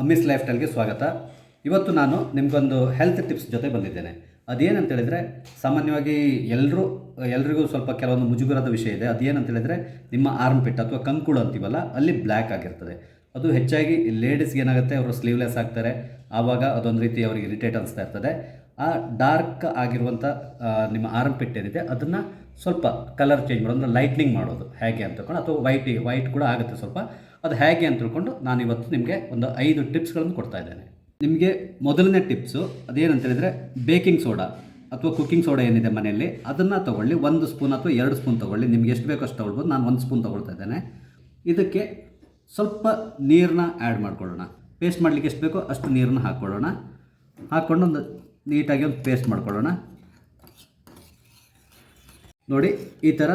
ಅಮ್ಮಿಸ್ life ಸ್ಟೈಲ್ಗೆ ಸ್ವಾಗತ. ಇವತ್ತು ನಾನು ನಿಮಗೊಂದು ಹೆಲ್ತ್ ಟಿಪ್ಸ್ ಜೊತೆ ಬಂದಿದ್ದೇನೆ. ಅದೇನಂತ ಹೇಳಿದರೆ, ಸಾಮಾನ್ಯವಾಗಿ ಎಲ್ಲರೂ ಎಲ್ರಿಗೂ ಸ್ವಲ್ಪ ಕೆಲವೊಂದು ಮುಜುಗರದ ವಿಷಯ ಇದೆ. ಅದೇನಂತ ಹೇಳಿದರೆ, ನಿಮ್ಮ ಆರ್ಮ್ ಪಿಟ್ ಅಥವಾ ಕಂಕುಳು ಅಂತೀವಲ್ಲ, ಅಲ್ಲಿ ಬ್ಲ್ಯಾಕ್ ಆಗಿರ್ತದೆ. ಅದು ಹೆಚ್ಚಾಗಿ ಲೇಡೀಸ್ಗೆ ಏನಾಗುತ್ತೆ, ಅವರು ಸ್ಲೀವ್ಲೆಸ್ ಆಗ್ತಾರೆ. ಆವಾಗ ಅದೊಂದು ರೀತಿ ಅವರಿಗೆ ಇರಿಟೇಟ್ ಅನಿಸ್ತಾ ಇರ್ತದೆ. ಆ ಡಾರ್ಕ್ ಆಗಿರುವಂಥ ನಿಮ್ಮ ಆರ್ಮ್ ಪಿಟ್ ಏನಿದೆ, ಅದನ್ನು ಸ್ವಲ್ಪ ಕಲರ್ ಚೇಂಜ್ ಮಾಡೋದು, ಅಂದರೆ ಲೈಟ್ನಿಂಗ್ ಮಾಡೋದು. ಹೇಗೆ ಅಂತ ಅಥವಾ ವೈಟ್ ವೈಟ್ ಕೂಡ ಆಗುತ್ತೆ ಸ್ವಲ್ಪ. ಅದು ಹೇಗೆ ಅಂತ ತಿಳ್ಕೊಂಡು ನಾನು ಇವತ್ತು ನಿಮಗೆ ಒಂದು ಐದು ಟಿಪ್ಸ್ಗಳನ್ನು ಕೊಡ್ತಾ ಇದ್ದೇನೆ. ನಿಮಗೆ ಮೊದಲನೇ ಟಿಪ್ಸು ಅದೇನಂತ ಹೇಳಿದರೆ ಬೇಕಿಂಗ್ ಸೋಡಾ ಅಥವಾ ಕುಕ್ಕಿಂಗ್ ಸೋಡಾ ಏನಿದೆ ಮನೆಯಲ್ಲಿ ಅದನ್ನು ತೊಗೊಳ್ಳಿ, ಒಂದು ಸ್ಪೂನ್ ಅಥವಾ ಎರಡು ಸ್ಪೂನ್ ತೊಗೊಳ್ಳಿ. ನಿಮ್ಗೆ ಎಷ್ಟು ಬೇಕೋ ಅಷ್ಟು ತೊಗೊಳ್ಬೋದು. ನಾನು ಒಂದು ಸ್ಪೂನ್ ತೊಗೊಳ್ತಾ ಇದ್ದೇನೆ. ಇದಕ್ಕೆ ಸ್ವಲ್ಪ ನೀರನ್ನ ಆ್ಯಡ್ ಮಾಡ್ಕೊಳ್ಳೋಣ. ಪೇಸ್ಟ್ ಮಾಡಲಿಕ್ಕೆ ಎಷ್ಟು ಬೇಕೋ ಅಷ್ಟು ನೀರನ್ನ ಹಾಕ್ಕೊಳ್ಳೋಣ. ಹಾಕ್ಕೊಂಡು ಒಂದು ನೀಟಾಗಿ ಒಂದು ಪೇಸ್ಟ್ ಮಾಡ್ಕೊಳ್ಳೋಣ. ನೋಡಿ, ಈ ಥರ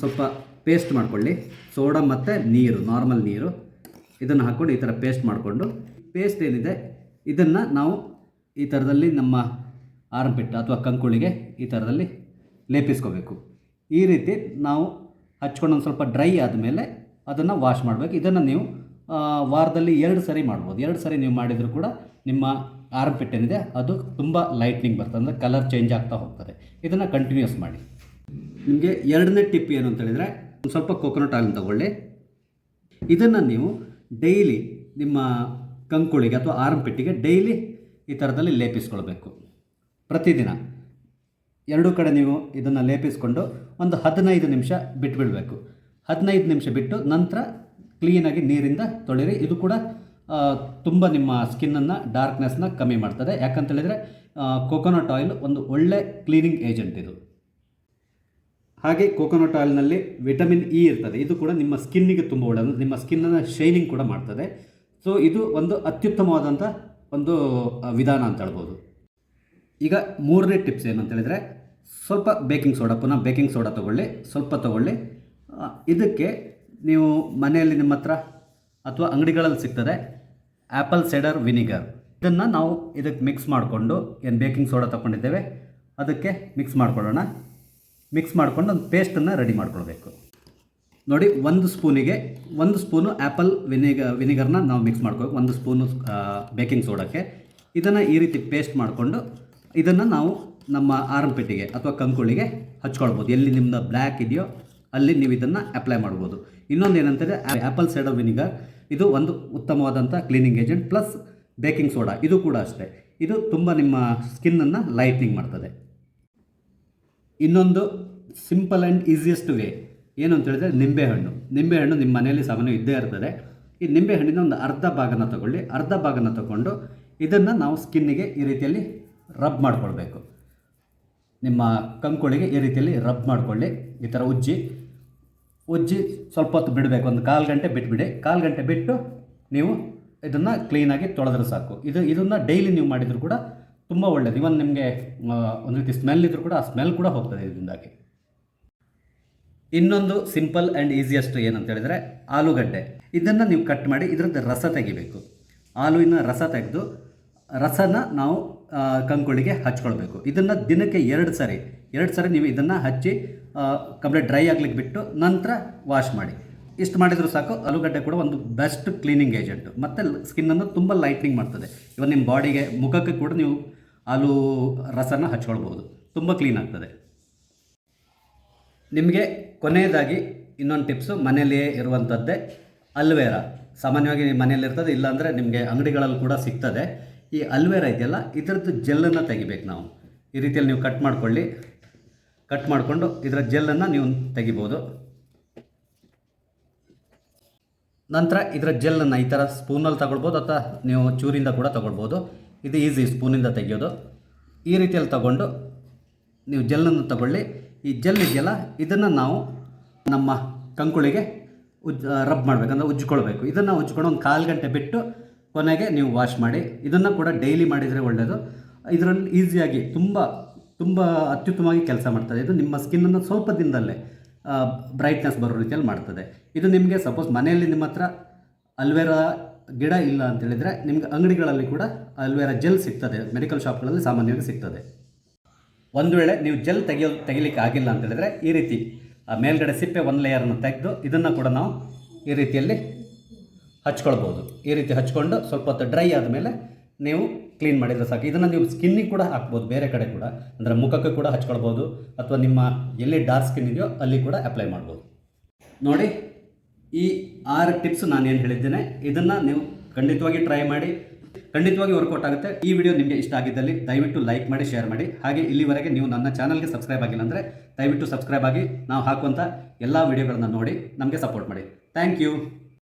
ಸ್ವಲ್ಪ ಪೇಸ್ಟ್ ಮಾಡ್ಕೊಳ್ಳಿ. ಸೋಡಾ ಮತ್ತು ನೀರು, ನಾರ್ಮಲ್ ನೀರು. ಇದನ್ನು ಹಾಕ್ಕೊಂಡು ಈ ಥರ ಪೇಸ್ಟ್ ಮಾಡಿಕೊಂಡು. ಪೇಸ್ಟ್ ಏನಿದೆ? ಇದನ್ನು ನಾವು ಈ ಥರದಲ್ಲಿ ನಮ್ಮ ಆರಂಪಿಟ್ಟು ಅಥವಾ ಕಂಕುಳಿಗೆ ಈ ಥರದಲ್ಲಿ ಲೇಪಿಸ್ಕೋಬೇಕು. ಈ ರೀತಿ ನಾವು ಹಚ್ಕೊಂಡು ಒಂದು ಸ್ವಲ್ಪ ಡ್ರೈ ಆದಮೇಲೆ ಅದನ್ನು ವಾಶ್ ಮಾಡಬೇಕು. ಇದನ್ನು ನೀವು ವಾರದಲ್ಲಿ ಎರಡು ಸರಿ ಮಾಡ್ಬೋದು. ಎರಡು ಸರಿ ನೀವು ಮಾಡಿದರೂ ಕೂಡ ನಿಮ್ಮ ಆರಂಪಿಟ್ ಏನಿದೆ, ಅದು ತುಂಬ ಲೈಟ್ನಿಂಗ್ ಬರ್ತದೆ. ಅಂದರೆ ಕಲರ್ ಚೇಂಜ್ ಆಗ್ತಾ ಹೋಗ್ತದೆ. ಇದನ್ನು ಕಂಟಿನ್ಯೂಸ್ ಮಾಡಿ. ನಿಮಗೆ ಎರಡನೇ ಟಿಪ್ ಏನು ಅಂತ ಹೇಳಿದರೆ ಸ್ವಲ್ಪ ಕೋಕೋನಟ್ ಆಯಿಲ್ ತಗೊಳ್ಳಿ ಇದನ್ನು ನೀವು ಡೈಲಿ ನಿಮ್ಮ ಕಂಕುಳಿಗೆ ಅಥವಾ ಆರ್ಮ್ ಪೆಟ್ಟಿಗೆ ಡೈಲಿ ಈ ಥರದಲ್ಲಿ ಲೇಪಿಸ್ಕೊಳ್ಬೇಕು. ಪ್ರತಿದಿನ ಎರಡೂ ಕಡೆ ನೀವು ಇದನ್ನು ಲೇಪಿಸ್ಕೊಂಡು ಒಂದು ಹದಿನೈದು ನಿಮಿಷ ಬಿಟ್ಬಿಡಬೇಕು. ಹದಿನೈದು ನಿಮಿಷ ಬಿಟ್ಟು ನಂತರ ಕ್ಲೀನಾಗಿ ನೀರಿಂದ ತೊಳಿರಿ. ಇದು ಕೂಡ ತುಂಬ ನಿಮ್ಮ ಸ್ಕಿನ್ನನ್ನು ಡಾರ್ಕ್ನೆಸ್ನ ಕಮ್ಮಿ ಮಾಡ್ತದೆ. ಯಾಕಂತೇಳಿದರೆ ಕೋಕೋನಟ್ ಆಯಿಲ್ ಒಂದು ಒಳ್ಳೆ ಕ್ಲೀನಿಂಗ್ ಏಜೆಂಟ್ ಇದು. ಹಾಗೆ ಕೋಕೋನಟ್ ಆಯಿಲ್ನಲ್ಲಿ ವಿಟಮಿನ್ ಇ ಇರ್ತದೆ. ಇದು ಕೂಡ ನಿಮ್ಮ ಸ್ಕಿನ್ನಿಗೆ ತುಂಬ ಒಳ್ಳೆಯದು ನಿಮ್ಮ ಸ್ಕಿನ್ನನ್ನು ಶೈನಿಂಗ್ ಕೂಡ ಮಾಡ್ತದೆ. ಸೊ ಇದು ಒಂದು ಅತ್ಯುತ್ತಮವಾದಂಥ ಒಂದು ವಿಧಾನ ಅಂತ ಹೇಳ್ಬೋದು. ಈಗ ಮೂರನೇ ಟಿಪ್ಸ್ ಏನು ಅಂತ ಹೇಳಿದರೆ, ಸ್ವಲ್ಪ ಬೇಕಿಂಗ್ ಸೋಡಾ ಪುನಃ ಬೇಕಿಂಗ್ ಸೋಡಾ ತೊಗೊಳ್ಳಿ, ಸ್ವಲ್ಪ ತೊಗೊಳ್ಳಿ. ಇದಕ್ಕೆ ನೀವು ಮನೆಯಲ್ಲಿ ನಿಮ್ಮ ಹತ್ರ ಅಥವಾ ಅಂಗಡಿಗಳಲ್ಲಿ ಸಿಗ್ತದೆ ಆ್ಯಪಲ್ ಸೈಡರ್ ವಿನಿಗರ್ ಇದನ್ನು ನಾವು ಇದಕ್ಕೆ ಮಿಕ್ಸ್ ಮಾಡಿಕೊಂಡು ಏನು ಬೇಕಿಂಗ್ ಸೋಡಾ ತೊಗೊಂಡಿದ್ದೇವೆ, ಅದಕ್ಕೆ ಮಿಕ್ಸ್ ಮಾಡ್ಕೊಳ್ಳೋಣ. ಮಿಕ್ಸ್ ಮಾಡ್ಕೊಂಡು ಒಂದು ಪೇಸ್ಟನ್ನು ರೆಡಿ ಮಾಡ್ಕೊಳ್ಬೇಕು. ನೋಡಿ, ಒಂದು ಸ್ಪೂನಿಗೆ, ಒಂದು ಸ್ಪೂನು ಆ್ಯಪಲ್ ವಿನಿಗ ವಿನಿಗರ್ನ ನಾವು ಮಿಕ್ಸ್ ಮಾಡ್ಕೋಬೇಕು ಒಂದು ಸ್ಪೂನು ಬೇಕಿಂಗ್ ಸೋಡಕ್ಕೆ. ಇದನ್ನು ಈ ರೀತಿ ಪೇಸ್ಟ್ ಮಾಡಿಕೊಂಡು ಇದನ್ನು ನಾವು ನಮ್ಮ ಆರಂ ಪೆಟ್ಟಿಗೆ ಅಥವಾ ಕಂಕುಳಿಗೆ ಹಚ್ಕೊಳ್ಬೋದು. ಎಲ್ಲಿ ನಿಮ್ಮದು ಬ್ಲ್ಯಾಕ್ ಇದೆಯೋ ಅಲ್ಲಿ ನೀವು ಇದನ್ನು ಅಪ್ಲೈ ಮಾಡ್ಬೋದು. ಇನ್ನೊಂದು ಏನಂತಂದರೆ ಆ್ಯಪಲ್ ಸೈಡರ್ ವಿನಿಗರ್ ಇದು ಒಂದು ಉತ್ತಮವಾದಂಥ cleaning agent plus baking soda ಇದು ಕೂಡ ಅಷ್ಟೇ. ಇದು ತುಂಬ ನಿಮ್ಮ ಸ್ಕಿನ್ನನ್ನು ಲೈಟ್ನಿಂಗ್ ಮಾಡ್ತದೆ. ಇನ್ನೊಂದು ಸಿಂಪಲ್ ಆ್ಯಂಡ್ ಈಸಿಯೆಸ್ಟ್ ವೇ ಏನು ಅಂತ ಹೇಳಿದ್ರೆ ನಿಂಬೆಹಣ್ಣು ನಿಂಬೆಹಣ್ಣು ನಿಮ್ಮ ಮನೆಯಲ್ಲಿ ಸಾಮಾನ್ಯ ಇದ್ದೇ ಇರ್ತದೆ. ಈ ನಿಂಬೆಹಣ್ಣಿನ ಒಂದು ಅರ್ಧ ಭಾಗನ ತಗೊಳ್ಳಿ. ಅರ್ಧ ಭಾಗನ ತಗೊಂಡು ಇದನ್ನು ನಾವು ಸ್ಕಿನ್ನಿಗೆ ಈ ರೀತಿಯಲ್ಲಿ ರಬ್ ಮಾಡಿಕೊಳ್ಬೇಕು. ನಿಮ್ಮ ಕಂಕುಳಿಗೆ ಈ ರೀತಿಯಲ್ಲಿ ರಬ್ ಮಾಡಿಕೊಳ್ಳಿ. ಈ ಥರ ಉಜ್ಜಿ. ಉಜ್ಜಿ ಸ್ವಲ್ಪ ಹೊತ್ತು ಬಿಡಬೇಕು. ಒಂದು ಕಾಲು ಗಂಟೆ ಬಿಟ್ಬಿಡಿ. ಕಾಲು ಗಂಟೆ ಬಿಟ್ಟು ನೀವು ಇದನ್ನು ಕ್ಲೀನಾಗಿ ತೊಳೆದ್ರೆ ಸಾಕು. ಇದು ಇದನ್ನು ಡೈಲಿ ನೀವು ಮಾಡಿದರೂ ಕೂಡ ತುಂಬ ಒಳ್ಳೆಯದು ಇವನ್ ನಿಮಗೆ ಒಂದು ರೀತಿ ಸ್ಮೆಲ್ ಇದ್ರೂ ಕೂಡ ಆ ಸ್ಮೆಲ್ ಕೂಡ ಹೋಗ್ತದೆ ಇದರಿಂದಾಗಿ. ಇನ್ನೊಂದು ಸಿಂಪಲ್ ಆ್ಯಂಡ್ ಈಸಿಯೆಸ್ಟ್ ಏನಂತ ಹೇಳಿದರೆ ಆಲೂಗಡ್ಡೆ. ಇದನ್ನು ನೀವು ಕಟ್ ಮಾಡಿ ಇದರದ್ದು ರಸ ತೆಗಿಬೇಕು. ಆಲೂವಿನ ರಸ ತೆಗೆದು, ರಸನ ನಾವು ಕಂಕುಳಿಗೆ ಹಚ್ಕೊಳ್ಬೇಕು. ಇದನ್ನು ದಿನಕ್ಕೆ ಎರಡು ಸರಿ ಎರಡು ಸರಿ ನೀವು ಇದನ್ನು ಹಚ್ಚಿ ಕಂಪ್ಲೀಟ್ ಡ್ರೈ ಆಗ್ಲಿಕ್ಕೆ ಬಿಟ್ಟು ನಂತರ ವಾಶ್ ಮಾಡಿ. ಇಷ್ಟು ಮಾಡಿದರೂ ಸಾಕು ಆಲೂಗಡ್ಡೆ ಕೂಡ ಒಂದು ಬೆಸ್ಟ್ ಕ್ಲೀನಿಂಗ್ ಏಜೆಂಟು ಮತ್ತು ಸ್ಕಿನ್ನನ್ನು ತುಂಬ ಲೈಟ್ನಿಂಗ್ ಮಾಡ್ತದೆ. ಇವನ್ ನಿಮ್ಮ ಬಾಡಿಗೆ ಮುಖಕ್ಕೆ ಕೂಡ ನೀವು ಆಲೂ ರಸನ ಹಚ್ಕೊಳ್ಬೋದು. ತುಂಬ ಕ್ಲೀನ್ ಆಗ್ತದೆ. ನಿಮಗೆ ಕೊನೆಯದಾಗಿ ಇನ್ನೊಂದು ಟಿಪ್ಸು ಮನೆಯಲ್ಲಿಯೇ ಇರುವಂಥದ್ದೇ ಅಲ್ವೇರಾ? ಸಾಮಾನ್ಯವಾಗಿ ನಿಮ್ಮ ಮನೆಯಲ್ಲಿ ಇರ್ತದೆ, ಇಲ್ಲಾಂದರೆ ನಿಮಗೆ ಅಂಗಡಿಗಳಲ್ಲಿ ಕೂಡ ಸಿಗ್ತದೆ. ಈ ಅಲ್ವೇರಾ ಇದೆಯಲ್ಲ, ಇದರದ್ದು ಜೆಲ್ಲನ್ನು ತೆಗಿಬೇಕು ನಾವು. ಈ ರೀತಿಯಲ್ಲಿ ನೀವು ಕಟ್ ಮಾಡ್ಕೊಳ್ಳಿ. ಕಟ್ ಮಾಡಿಕೊಂಡು ಇದರ ಜೆಲ್ಲನ್ನು ನೀವು ತೆಗಿಬೋದು. ನಂತರ ಇದರ ಜೆಲ್ಲನ್ನು ಈ ಥರ ಸ್ಪೂನಲ್ಲಿ ತಗೊಳ್ಬೋದು ಅಥವಾ ನೀವು ಚೂರಿಂದ ಕೂಡ ತಗೊಳ್ಬೋದು. ಇದು ಈಸಿ ಸ್ಪೂನಿಂದ ತೆಗೆಯೋದು. ಈ ರೀತಿಯಲ್ಲಿ ತಗೊಂಡು ನೀವು ಜೆಲ್ಲನ್ನು ತಗೊಳ್ಳಿ. ಈ ಜೆಲ್ ಇದೆಯಲ್ಲ ಇದನ್ನು ನಾವು ನಮ್ಮ ಕಂಕುಳಿಗೆ ಉಜ್ ರಬ್ ಮಾಡಬೇಕಂದ್ರೆ ಉಜ್ಜಿಕೊಳ್ಬೇಕು. ಇದನ್ನು ಉಜ್ಜಿಕೊಂಡು ಒಂದು ಕಾಲು ಗಂಟೆ ಬಿಟ್ಟು ಕೊನೆಗೆ ನೀವು ವಾಶ್ ಮಾಡಿ. ಇದನ್ನು ಕೂಡ ಡೈಲಿ ಮಾಡಿದರೆ ಒಳ್ಳೆಯದು ಇದರಲ್ಲಿ ಈಸಿಯಾಗಿ ತುಂಬ ತುಂಬ ಅತ್ಯುತ್ತಮವಾಗಿ ಕೆಲಸ ಮಾಡ್ತದೆ. ಇದು ನಿಮ್ಮ ಸ್ಕಿನ್ನನ್ನು ಸ್ವಲ್ಪ ದಿನದಲ್ಲೇ ಬ್ರೈಟ್ನೆಸ್ ಬರೋ ರೀತಿಯಲ್ಲಿ ಮಾಡ್ತದೆ. ಇದು ನಿಮಗೆ ಸಪೋಸ್ ಮನೆಯಲ್ಲಿ ನಿಮ್ಮ ಹತ್ರ ಅಲ್ವೇರಾ ಗಿಡ ಇಲ್ಲ ಅಂತ ಹೇಳಿದರೆ ನಿಮ್ಗೆ ಅಂಗಡಿಗಳಲ್ಲಿ ಕೂಡ ಅಲ್ವೇರಾ ಜೆಲ್ ಸಿಗ್ತದೆ. ಮೆಡಿಕಲ್ ಶಾಪ್ಗಳಲ್ಲಿ ಸಾಮಾನ್ಯವಾಗಿ ಸಿಗ್ತದೆ. ಒಂದು ವೇಳೆ ನೀವು ಜೆಲ್ ತೆಗೆಯೋ, ತೆಗಿಲಿಕ್ಕೆ ಆಗಿಲ್ಲ ಅಂತ ಹೇಳಿದ್ರೆ ಈ ರೀತಿ ಮೇಲ್ಗಡೆ ಸಿಪ್ಪೆ ಒಂದು ಲೇಯರನ್ನು ತೆಗೆದು ಇದನ್ನು ಕೂಡ ನಾವು ಈ ರೀತಿಯಲ್ಲಿ ಹಚ್ಕೊಳ್ಬೋದು. ಈ ರೀತಿ ಹಚ್ಕೊಂಡು ಸ್ವಲ್ಪ ಹೊತ್ತು ಡ್ರೈ ಆದಮೇಲೆ ನೀವು ಕ್ಲೀನ್ ಮಾಡಿದರೆ ಸಾಕು. ಇದನ್ನು ನೀವು ಸ್ಕಿನ್ನಿಗೆ ಕೂಡ ಹಾಕ್ಬೋದು, ಬೇರೆ ಕಡೆ ಕೂಡ. ಅಂದರೆ ಮುಖಕ್ಕೆ ಕೂಡ ಹಚ್ಕೊಳ್ಬೋದು, ಅಥವಾ ನಿಮ್ಮ ಎಲ್ಲಿ ಡಾರ್ಕ್ ಸ್ಕಿನ್ ಇದೆಯೋ ಅಲ್ಲಿ ಕೂಡ ಅಪ್ಲೈ ಮಾಡ್ಬೋದು. ನೋಡಿ, ಈ ಆರು ಟಿಪ್ಸ್ ನಾನು ಏನು ಹೇಳಿದ್ದೇನೆ, ಇದನ್ನು ನೀವು ಖಂಡಿತವಾಗಿ ಟ್ರೈ ಮಾಡಿ. ಖಂಡಿತವಾಗಿ ವರ್ಕೌಟ್ ಆಗುತ್ತೆ. ಈ ವಿಡಿಯೋ ನಿಮಗೆ ಇಷ್ಟ ಆಗಿದ್ದಲ್ಲಿ ದಯವಿಟ್ಟು ಲೈಕ್ ಮಾಡಿ ಶೇರ್ ಮಾಡಿ. ಹಾಗೆ ಇಲ್ಲಿವರೆಗೆ ನೀವು ನನ್ನ ಚಾನಲ್ಗೆ ಸಬ್ಸ್ಕ್ರೈಬ್ ಆಗಿಲ್ಲ ಅಂದರೆ ದಯವಿಟ್ಟು ಸಬ್ಸ್ಕ್ರೈಬ್ ಆಗಿ, ನಾವು ಹಾಕುವಂಥ ಎಲ್ಲ ವಿಡಿಯೋಗಳನ್ನು ನೋಡಿ ನಮಗೆ ಸಪೋರ್ಟ್ ಮಾಡಿ. Thank you